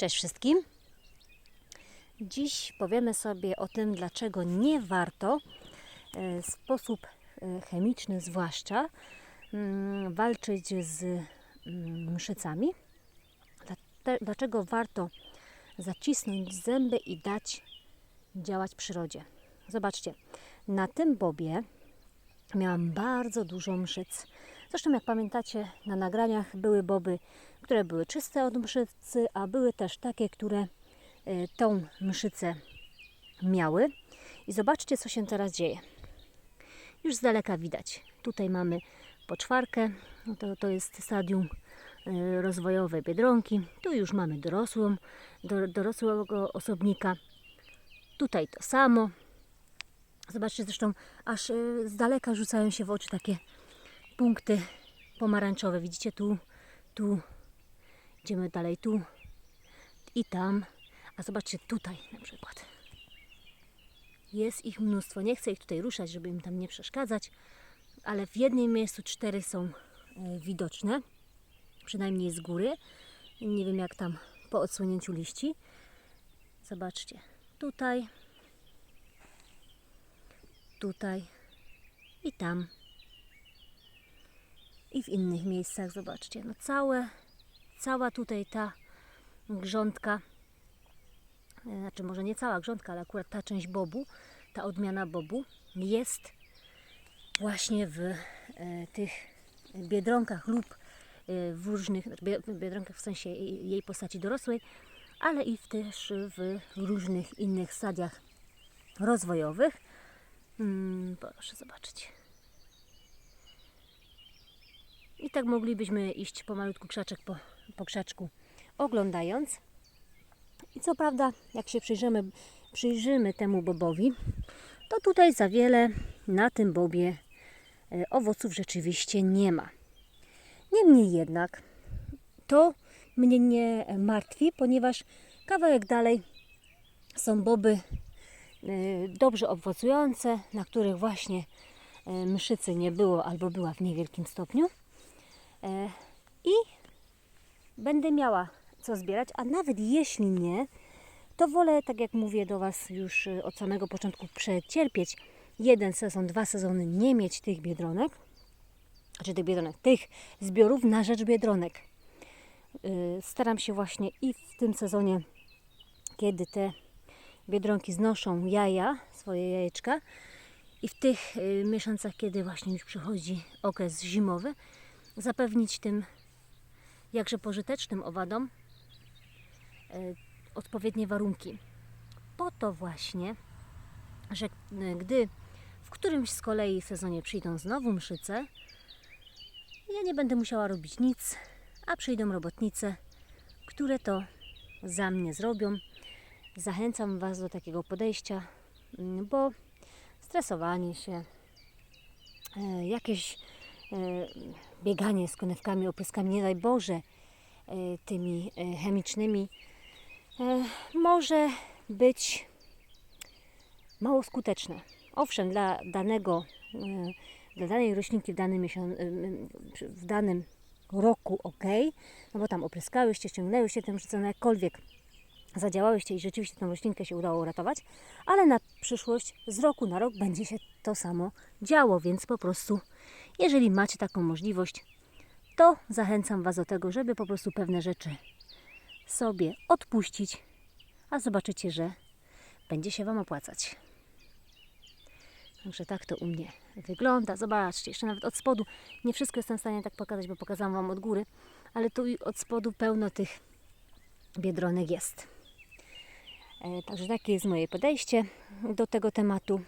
Cześć wszystkim. Dziś powiemy sobie o tym, dlaczego nie warto e, w sposób e, chemiczny, zwłaszcza, mm, walczyć z mm, mszycami. Dlaczego warto zacisnąć zęby i dać działać przyrodzie. Zobaczcie, na tym bobie miałam bardzo dużo mszyc. Zresztą, jak pamiętacie, na nagraniach były boby, które były czyste od mszycy, a były też takie, które e, tą mszycę miały. I zobaczcie, co się teraz dzieje. Już z daleka widać. Tutaj mamy poczwarkę, no to, to jest stadium e, rozwojowe biedronki. Tu już mamy dorosłą, do, dorosłego osobnika. Tutaj to samo. Zobaczcie, zresztą aż e, z daleka rzucają się w oczy takie punkty pomarańczowe. Widzicie tu, tu, idziemy dalej tu i tam. A zobaczcie tutaj na przykład. Jest ich mnóstwo. Nie chcę ich tutaj ruszać, żeby im tam nie przeszkadzać, ale w jednym miejscu cztery są e, widoczne, przynajmniej z góry. Nie wiem jak tam po odsłonięciu liści. Zobaczcie, tutaj, tutaj i tam. I w innych miejscach, zobaczcie, no całe, cała tutaj ta grządka, e, znaczy może nie cała grządka, ale akurat ta część bobu, ta odmiana bobu jest właśnie w e, tych biedronkach lub e, w różnych, znaczy bie- biedronkach w sensie jej jej postaci dorosłej, ale i w, też w różnych innych stadiach rozwojowych. Mm, proszę zobaczyć. I tak moglibyśmy iść pomalutku krzaczek po, po krzaczku, oglądając. I co prawda, jak się przyjrzymy, przyjrzymy temu bobowi, to tutaj za wiele na tym bobie e, owoców rzeczywiście nie ma. Niemniej jednak to mnie nie martwi, ponieważ kawałek dalej są boby dobrze owocujące, na których właśnie e, mszycy nie było albo była w niewielkim stopniu. E, I będę miała co zbierać, a nawet jeśli nie, to wolę, tak jak mówię do Was już od samego początku, przecierpieć jeden sezon, dwa sezony, nie mieć tych biedronek, znaczy tych biedronek, tych zbiorów na rzecz biedronek. Staram się właśnie i w tym sezonie, kiedy te biedronki znoszą jaja, swoje jajeczka, i w tych e, miesiącach, kiedy właśnie już przychodzi okres zimowy, zapewnić tym jakże pożytecznym owadom e, odpowiednie warunki. Po to właśnie, że e, gdy w którymś z kolei sezonie przyjdą znowu mszyce, ja nie będę musiała robić nic, a przyjdą robotnice, które to za mnie zrobią. Zachęcam Was do takiego podejścia, mm, bo stresowanie się, e, jakieś e, bieganie z konewkami, opryskami, nie daj Boże, e, tymi chemicznymi, może być mało skuteczne. Owszem, dla danego, dla danej roślinki w danym, w danym roku ok, no bo tam opryskałyście, ściągnęłyście tę mszycę, no jakkolwiek zadziałałyście i rzeczywiście tę roślinkę się udało uratować, ale na przyszłość z roku na rok będzie się to samo działo, więc po prostu jeżeli macie taką możliwość, to zachęcam Was do tego, żeby po prostu pewne rzeczy sobie odpuścić, a zobaczycie, że będzie się Wam opłacać. Także tak to u mnie wygląda. Zobaczcie, jeszcze nawet od spodu. Nie wszystko jestem w stanie tak pokazać, bo pokazałam Wam od góry, ale tu i od spodu pełno tych biedronek jest. E, Także takie jest moje podejście do tego tematu.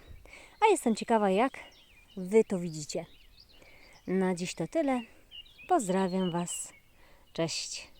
A jestem ciekawa, jak Wy to widzicie. Na dziś to tyle. Pozdrawiam Was. Cześć.